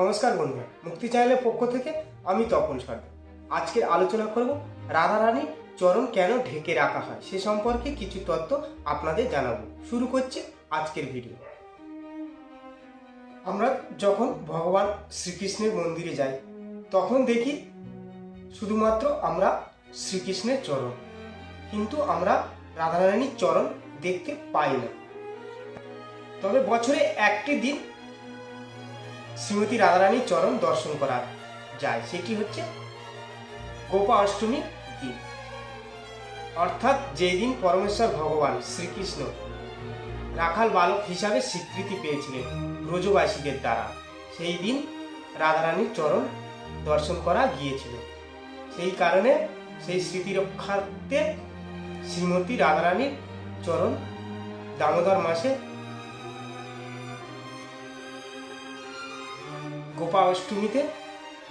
নমস্কার বন্ধুরা, মুক্তি চ্যানেলের পক্ষ থেকে আমি তপন সরকার। আজকে আলোচনা করব রাধারানীর চরণ কেন ঢেকে রাখা হয়, সে সম্পর্কে কিছু তথ্য আপনাদের জানাব। শুরু করছি আজকের ভিডিও। আমরা যখন ভগবান শ্রীকৃষ্ণের মন্দিরে যাই, তখন দেখি শুধুমাত্র আমরা শ্রীকৃষ্ণের চরণ, কিন্তু আমরা রাধারানীর চরণ দেখতে পাই না। তবে বছরে একটি দিন শ্রীমতী রাধারানীর চরণ দর্শন করা। যায় সেটি হচ্ছে? গোপা অষ্টমী দিন। অর্থাৎ যেই দিন পরমেশ্বর ভগবান শ্রীকৃষ্ণ রাখাল বালক হিসাবে স্বীকৃতি পেয়েছিলেন ব্রজবাসীদের দ্বারা। সেই দিন রাধারানীর চরণ দর্শন করা গিয়েছিল। সেই কারণে সেই স্মৃতি রক্ষার্থে শ্রীমতী রাধারানীর চরণ দামোদর মাসে গোপা অষ্টমীতে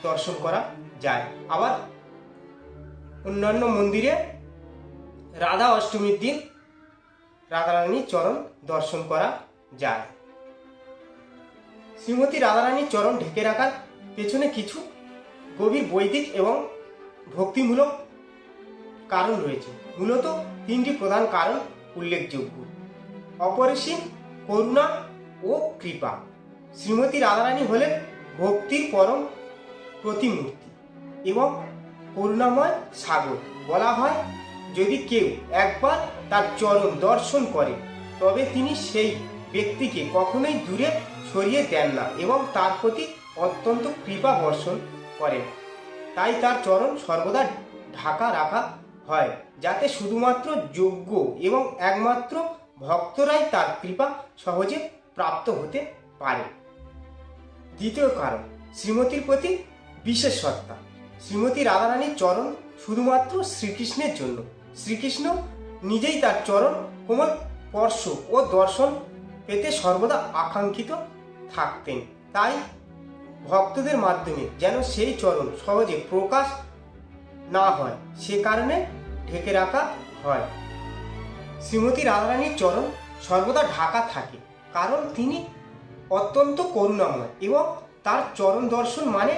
দর্শন করা যায়। আবার অন্যান্য মন্দিরে রাধা অষ্টমীর দিন রাধারানীর চরণ দর্শন করা যায়। শ্রীমতী রাধারানীর চরণ ঢেকে রাখার পেছনে কিছু গভীর বৈদিক এবং ভক্তিমূলক কারণ রয়েছে। মূলত তিনটি প্রধান কারণ উল্লেখযোগ্য। অপরিসীম করুণা ও কৃপা। শ্রীমতী রাধারানী হলেন ভক্তির পরম প্রতিমূর্তি এবং করুণাময় সাগর। বলা হয়, যদি কেউ একবার তার চরণ দর্শন করে, তবে তিনি সেই ব্যক্তিকে কখনোই দূরে সরিয়ে দেন না এবং তার প্রতি অত্যন্ত কৃপা বর্ষণ করেন। তাই তার চরণ সর্বদা ঢাকা রাখা হয়, যাতে শুধুমাত্র যোগ্য এবং একমাত্র ভক্তরাই তার কৃপা সহজে প্রাপ্ত হতে পারে। দ্বিতীয় কারণ, শ্রীমতীর প্রতি বিশেষ সত্তা শ্রীমতী রাধারানীর চরণ শুধুমাত্র শ্রীকৃষ্ণের জন্য। শ্রীকৃষ্ণ নিজেই তার চরণ কোমল স্পর্শ ও দর্শন পেতে সর্বদা আকাঙ্ক্ষিত থাকতেন। তাই ভক্তদের মাধ্যমে যেন সেই চরণ সহজে প্রকাশ না হয়, সে কারণে ঢেকে রাখা হয়। শ্রীমতী রাধারানীর চরণ সর্বদা ঢাকা থাকে, কারণ তিনি অত্যন্ত করুণাময় এবং তার চরণ দর্শন মানে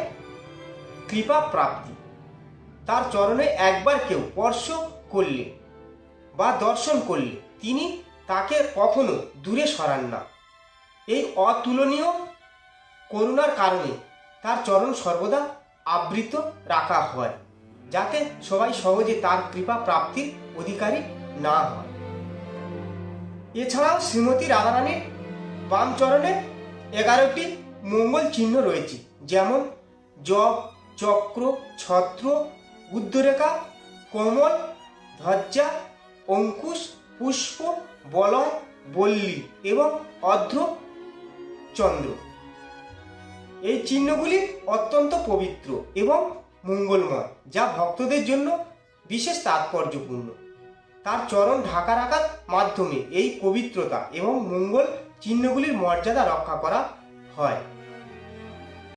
কৃপা প্রাপ্তি। তার চরণে একবার কেউ স্পর্শ করলে বা দর্শন করলে তিনি তাকে কখনো দূরে সরান না। এই অতুলনীয় করুণার কারণে তার চরণ সর্বদা আবৃত রাখা হয়, যাতে সবাই সহজে তার কৃপা প্রাপ্তির অধিকারী না হয়। এছাড়াও শ্রীমতী রাধারানীর বাম চরণে এগারোটি মঙ্গল চিহ্ন রয়েছে, যেমন জব, চক্র, ছত্র, উদ্ধরেখা, কমল, ধ্বজা, অঙ্কুশ, পুষ্প, বলয়, বল্লী এবং অধ্র চন্দ্র। এই চিহ্নগুলি অত্যন্ত পবিত্র এবং মঙ্গলময়, যা ভক্তদের জন্য বিশেষ তাৎপর্যপূর্ণ। তার চরণ ঢাকা রাখার মাধ্যমে এই পবিত্রতা এবং মঙ্গল চিহ্নগুলির মর্যাদা রক্ষা করা হয়।